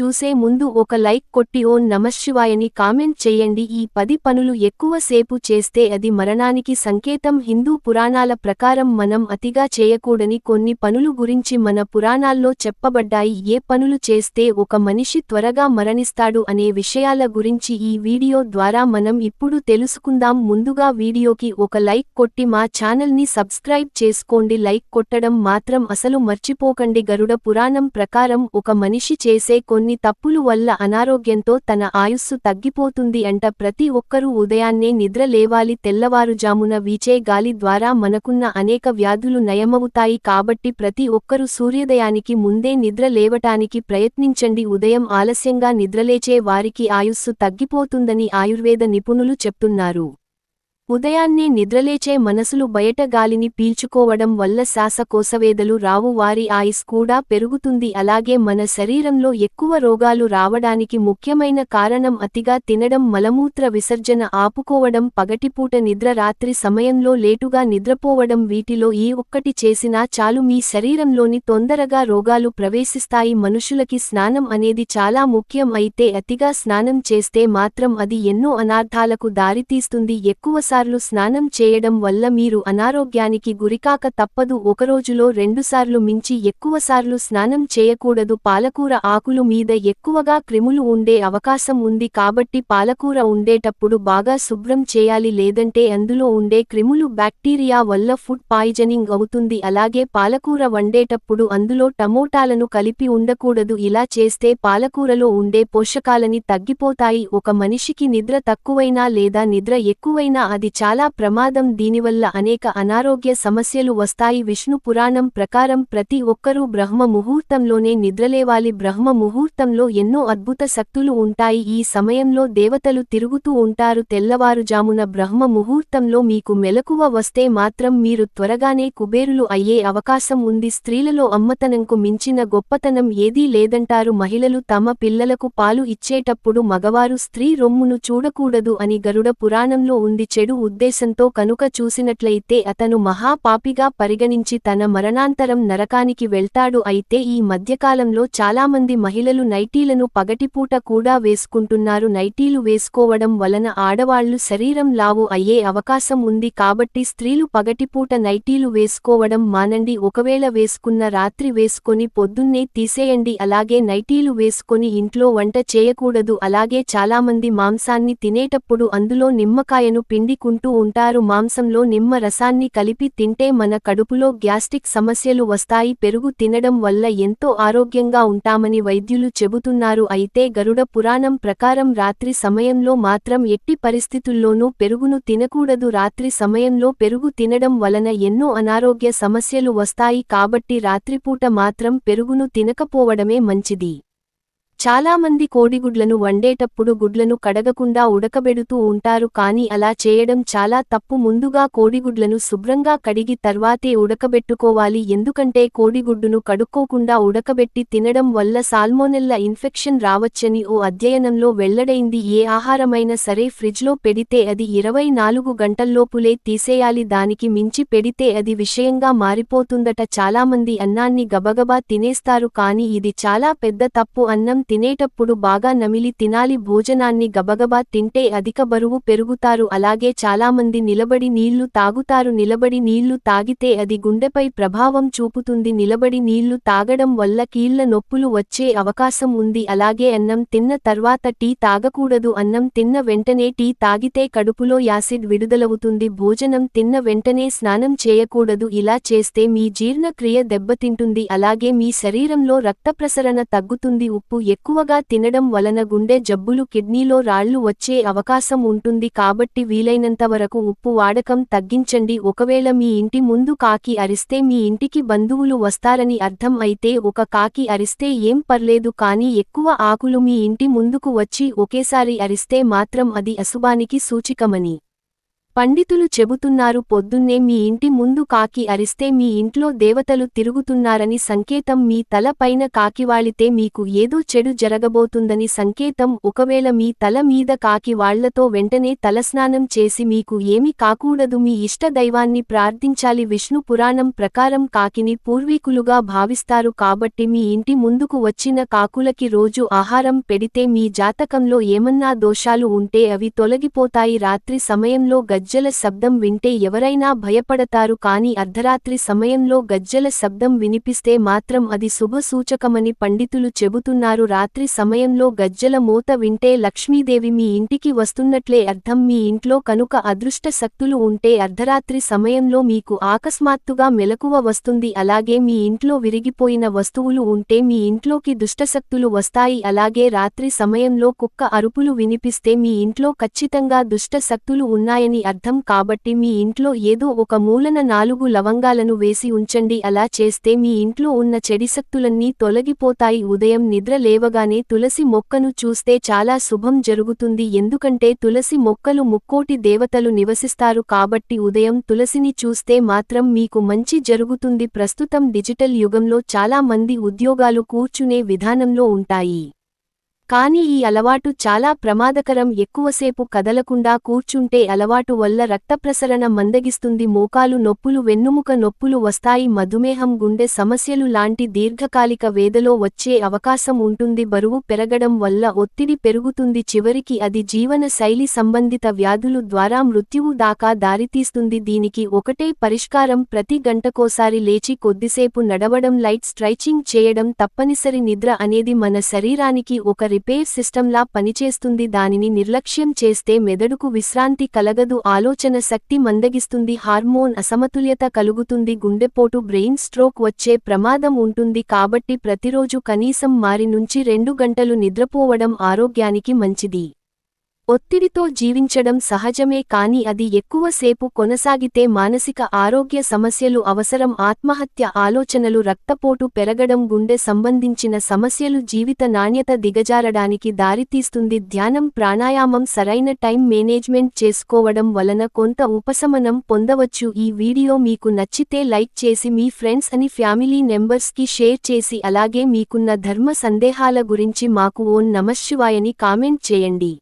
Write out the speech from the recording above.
చూసే ముందు ఒక లైక్ కొట్టి ఓ నమశివాయని కామెంట్ చేయండి. ఈ పది పనులు ఎక్కువసేపు చేస్తే అది మరణానికి సంకేతం. హిందూ పురాణాల ప్రకారం మనం అతిగా చేయకూడని కొన్ని పనులు గురించి మన పురాణాల్లో చెప్పబడ్డాయి. ఏ పనులు చేస్తే ఒక మనిషి త్వరగా మరణిస్తాడు అనే విషయాల గురించి ఈ వీడియో ద్వారా మనం ఇప్పుడు తెలుసుకుందాం. ముందుగా వీడియోకి ఒక లైక్ కొట్టి మా ఛానల్ని సబ్స్క్రైబ్ చేసుకోండి. లైక్ కొట్టడం మాత్రం అసలు మర్చిపోకండి. గరుడ పురాణం ప్రకారం ఒక మనిషి చేసే కొన్ని తప్పులు వల్ల అనారోగ్యంతో తన ఆయుస్సు తగ్గిపోతుంది అంట. ప్రతి ఒక్కరూ ఉదయాన్నే నిద్ర లేవాలి. తెల్లవారుజామున వీచే గాలి ద్వారా మనకున్న అనేక వ్యాధులు నయమవుతాయి. కాబట్టి ప్రతి ఒక్కరూ సూర్యోదయానికి ముందే నిద్ర లేవటానికి ప్రయత్నించండి. ఉదయం ఆలస్యంగా నిద్రలేచే వారికి ఆయుస్సు తగ్గిపోతుందని ఆయుర్వేద నిపుణులు చెప్తున్నారు. ఉదయాన్నే నిద్రలేచే మనసులు బయట గాలిని పీల్చుకోవడం వల్ల శ్వాసకోశవేదలు రావు. వారి ఆయుస్ కూడా పెరుగుతుంది. అలాగే మన శరీరంలో ఎక్కువ రోగాలు రావడానికి ముఖ్యమైన కారణం అతిగా తినడం మలమూత్ర విసర్జన ఆపుకోవడం పగటిపూట నిద్ర రాత్రి సమయంలో లేటుగా నిద్రపోవడం వీటిలో ఏ ఒక్కటి చేసినా చాలు. మీ శరీరంలోని తొందరగా రోగాలు ప్రవేశిస్తాయి. మనుషులకి స్నానం అనేది చాలా ముఖ్యం. అయితే అతిగా స్నానం చేస్తే మాత్రం అది ఎన్నో అనార్థాలకు దారితీస్తుంది. ఎక్కువ ఎక్కువసార్లు స్నానం చేయడం వల్ల మీరు అనారోగ్యానికి గురికాక తప్పదు. ఒకరోజులో రెండుసార్లు మించి ఎక్కువసార్లు స్నానం చేయకూడదు. పాలకూర ఆకులు మీద ఎక్కువగా క్రిములు ఉండే అవకాశం ఉంది కాబట్టి పాలకూర ఉండేటప్పుడు బాగా శుభ్రం చేయాలి. లేదంటే అందులో ఉండే క్రిములు బ్యాక్టీరియా వల్ల ఫుడ్ పాయిజనింగ్ అవుతుంది. అలాగే పాలకూర వండేటప్పుడు అందులో టమోటాలను కలిపి ఉండకూడదు. ఇలా చేస్తే పాలకూరలో ఉండే పోషకాలని తగ్గిపోతాయి. ఒక మనిషికి నిద్ర తక్కువైనా లేదా నిద్ర ఎక్కువైనా అది చాలా ప్రమాదం. దీనివల్ల అనేక అనారోగ్య సమస్యలు వస్తాయి. విష్ణు పురాణం ప్రకారం ప్రతి ఒక్కరూ బ్రహ్మ ముహూర్తంలోనే నిద్రలేవాలి. బ్రహ్మ ముహూర్తంలో ఎన్నో అద్భుత శక్తులు ఉంటాయి. ఈ సమయంలో దేవతలు తిరుగుతూ ఉంటారు. తెల్లవారుజామున బ్రహ్మ ముహూర్తంలో మీకు మెలకువ వస్తే మాత్రం మీరు త్వరగానే కుబేరులు అయ్యే అవకాశం ఉంది. స్త్రీలలో అమ్మతనంకు మించిన గొప్పతనం ఏదీ లేదంటారు. మహిళలు తమ పిల్లలకు పాలు ఇచ్చేటప్పుడు మగవారు స్త్రీ రొమ్మును చూడకూడదు అని గరుడ పురాణంలో ఉంది. చెడు ఉద్దేశంతో కనుక చూసినట్లయితే అతను మహాపాపిగా పరిగణించి తన మరణాంతరం నరకానికి వెళ్తాడు. అయితే ఈ మధ్యకాలంలో చాలామంది మహిళలు నైటీలను పగటిపూట కూడా వేసుకుంటున్నారు. నైటీలు వేసుకోవడం వలన ఆడవాళ్ళు శరీరం లావు అయ్యే అవకాశం ఉంది కాబట్టి స్త్రీలు పగటిపూట నైటీలు వేసుకోవడం మానండి. ఒకవేళ వేసుకున్న రాత్రి వేసుకొని పొద్దున్నే తీసేయండి. అలాగే నైటీలు వేసుకొని ఇంట్లో వంట చేయకూడదు. అలాగే చాలామంది మాంసాన్ని తినేటప్పుడు అందులో నిమ్మకాయను పిండి పిండికుంటూ ఉంటారు. మాంసంలో నిమ్మ రసాన్ని కలిపి తింటే మన కడుపులో గ్యాస్ట్రిక్ సమస్యలు వస్తాయి. పెరుగు తినడం వల్ల ఎంతో ఆరోగ్యంగా ఉంటామని వైద్యులు చెబుతున్నారు. అయితే గరుడ పురాణం ప్రకారం రాత్రి సమయంలో మాత్రం ఎట్టి పరిస్థితుల్లోనూ పెరుగును తినకూడదు. రాత్రి సమయంలో పెరుగు తినడం వలన ఎన్నో అనారోగ్య సమస్యలు వస్తాయి. కాబట్టి రాత్రిపూట మాత్రం పెరుగును తినకపోవడమే మంచిది. చాలామంది కోడిగుడ్లను వండేటప్పుడు గుడ్లను కడగకుండా ఉడకబెడుతూ ఉంటారు కానీ అలా చేయడం చాలా తప్పు. ముందుగా కోడిగుడ్లను శుభ్రంగా కడిగి తర్వాతే ఉడకబెట్టుకోవాలి. ఎందుకంటే కోడిగుడ్డును కడుక్కోకుండా ఉడకబెట్టి తినడం వల్ల సాల్మోనెల్ల ఇన్ఫెక్షన్ రావచ్చని ఓ అధ్యయనంలో వెల్లడైంది. ఏ ఆహారమైనా సరే ఫ్రిడ్జ్లో పెడితే అది ఇరవై నాలుగు గంటల్లోపులే తీసేయాలి. దానికి మించి పెడితే అది విషయంగా మారిపోతుందట. చాలామంది అన్నాన్ని గబగబా తినేస్తారు కానీ ఇది చాలా పెద్ద తప్పు. అన్నం తినేటప్పుడు బాగా నమిలి తినాలి భోజనాన్ని గబగబా తింటే అధిక బరువు పెరుగుతారు. అలాగే చాలామంది నిలబడి నీళ్ళు తాగుతారు. నిలబడి నీళ్ళు తాగితే అది గుండెపై ప్రభావం చూపుతుంది. నిలబడి నీళ్ళు తాగడం వల్ల కీళ్ళ నొప్పులు వచ్చే అవకాశం ఉంది. అలాగే అన్నం తిన్న తర్వాత టీ తాగకూడదు. అన్నం తిన్న వెంటనే టీ తాగితే కడుపులో యాసిడ్ విడుదలవుతుంది. భోజనం తిన్న వెంటనే స్నానం చేయకూడదు. ఇలా చేస్తే మీ జీర్ణక్రియ దెబ్బతింటుంది. అలాగే మీ శరీరంలో రక్త ప్రసరణ తగ్గుతుంది. ఉప్పు ఎక్కువగా తినడం వలన గుండె జబ్బులు కిడ్నీలో రాళ్ళు వచ్చే అవకాశం ఉంటుంది కాబట్టి వీలైనంతవరకు ఉప్పు వాడకం తగ్గించండి. ఒకవేళ మీ ఇంటి ముందు కాకి అరిస్తే మీ ఇంటికి బంధువులు వస్తారని అర్థం అయితే ఒక కాకి అరిస్తే ఏం పర్లేదు కానీ ఎక్కువ ఆకులు మీ ఇంటి ముందుకు వచ్చి ఒకేసారి అరిస్తే మాత్రం అది అశుభానికి సూచికమని పండితులు చెబుతున్నారు పొద్దున్నే మీ ఇంటి ముందు కాకి అరిస్తే మీ ఇంట్లో దేవతలు తిరుగుతున్నారని సంకేతం మీ తల పైన కాకివాళితే మీకు ఏదో చెడు జరగబోతుందని సంకేతం ఒకవేళ మీ తల మీద కాకి వాళ్ళతో వెంటనే తలస్నానం చేసి మీకు ఏమి కాకూడదు మీ ఇష్ట దైవాన్ని ప్రార్థించాలి. విష్ణు పురాణం ప్రకారం కాకిని పూర్వీకులుగా భావిస్తారు కాబట్టి మీ ఇంటి ముందుకు వచ్చిన కాకులకి రోజు ఆహారం పెడితే మీ జాతకంలో ఏమన్నా దోషాలు ఉంటే అవి తొలగిపోతాయి. రాత్రి సమయంలో గజ్జల శబ్దం వింటే ఎవరైనా భయపడతారు కాని అర్ధరాత్రి సమయంలో గజ్జల శబ్దం వినిపిస్తే మాత్రం అది శుభ సూచకమని పండితులు చెబుతున్నారు. రాత్రి సమయంలో గజ్జల మూత వింటే లక్ష్మీదేవి మీ ఇంటికి వస్తున్నట్లే అర్థం. మీ ఇంట్లో కనుక అదృష్ట శక్తులు ఉంటే అర్ధరాత్రి సమయంలో మీకు ఆకస్మాత్తుగా మెలకువ వస్తుంది. అలాగే మీ ఇంట్లో విరిగిపోయిన వస్తువులు ఉంటే మీ ఇంట్లోకి దుష్టశక్తులు వస్తాయి. అలాగే రాత్రి సమయంలో కుక్క అరుపులు వినిపిస్తే మీ ఇంట్లో ఖచ్చితంగా దుష్ట శక్తులు ఉన్నాయని అర్థం కాబట్టి మీ ఇంట్లో ఏదో ఒక మూలన నాలుగు లవంగాలను వేసి ఉంచండి. అలా చేస్తే మీ ఇంట్లో ఉన్న చెడిశక్తులన్నీ తొలగిపోతాయి. ఉదయం నిద్ర లేవగానే తులసి మొక్కను చూస్తే చాలా శుభం జరుగుతుంది. ఎందుకంటే తులసి మొక్కలు ముక్కోటి దేవతలు నివసిస్తారు కాబట్టి ఉదయం తులసిని చూస్తే మాత్రం మీకు మంచి జరుగుతుంది. ప్రస్తుతం డిజిటల్ యుగంలో చాలా మంది ఉద్యోగాలు కూర్చునే విధానంలో ఉంటాయి. కానీ ఈ అలవాటు చాలా ప్రమాదకరం. ఎక్కువసేపు కదలకుండా కూర్చుంటే అలవాటు వల్ల రక్తప్రసరణ మందగిస్తుంది. మోకాలు నొప్పులు వెన్నుముక నొప్పులు వస్తాయి. మధుమేహం గుండె సమస్యలు లాంటి దీర్ఘకాలిక వేదలో వచ్చే అవకాశం ఉంటుంది. బరువు పెరగడం వల్ల ఒత్తిడి పెరుగుతుంది. చివరికి అది జీవన శైలి సంబంధిత వ్యాధులు ద్వారా మృత్యువు దాకా దారితీస్తుంది. దీనికి ఒకటే పరిష్కారం ప్రతి గంటకోసారి లేచి కొద్దిసేపు నడవడం. లైట్ స్ట్రైచింగ్ చేయడం తప్పనిసరి. నిద్ర అనేది మన శరీరానికి ఒక రిపేర్ సిస్టంలా పనిచేస్తుంది. దానిని నిర్లక్ష్యం చేస్తే మెదడుకు విశ్రాంతి కలగదు. ఆలోచన శక్తి మందగిస్తుంది. హార్మోన్ అసమతుల్యత కలుగుతుంది. గుండెపోటు బ్రెయిన్ స్ట్రోక్ వచ్చే ప్రమాదం ఉంటుంది. కాబట్టి ప్రతిరోజు కనీసం మారి నుంచి రెండు గంటలు నిద్రపోవడం ఆరోగ్యానికి మంచిది. ఒత్తిడితో జీవించడం సహజమే కాని అది ఎక్కువసేపు కొనసాగితే మానసిక ఆరోగ్య సమస్యలు అవసరం ఆత్మహత్య ఆలోచనలు రక్తపోటు పెరగడం గుండె సంబంధించిన సమస్యలు జీవిత నాణ్యత దిగజారడానికి దారితీస్తుంది. ధ్యానం ప్రాణాయామం సరైన టైం మేనేజ్మెంట్ చేసుకోవడం వలన కొంత ఉపశమనం పొందవచ్చు. ఈ వీడియో మీకు నచ్చితే లైక్ చేసి మీ ఫ్రెండ్స్ అని ఫ్యామిలీ మెంబర్స్కి షేర్ చేసి అలాగే మీకున్న ధర్మ సందేహాల గురించి మాకు ఓన్ నమశివాయని కామెంట్ చేయండి.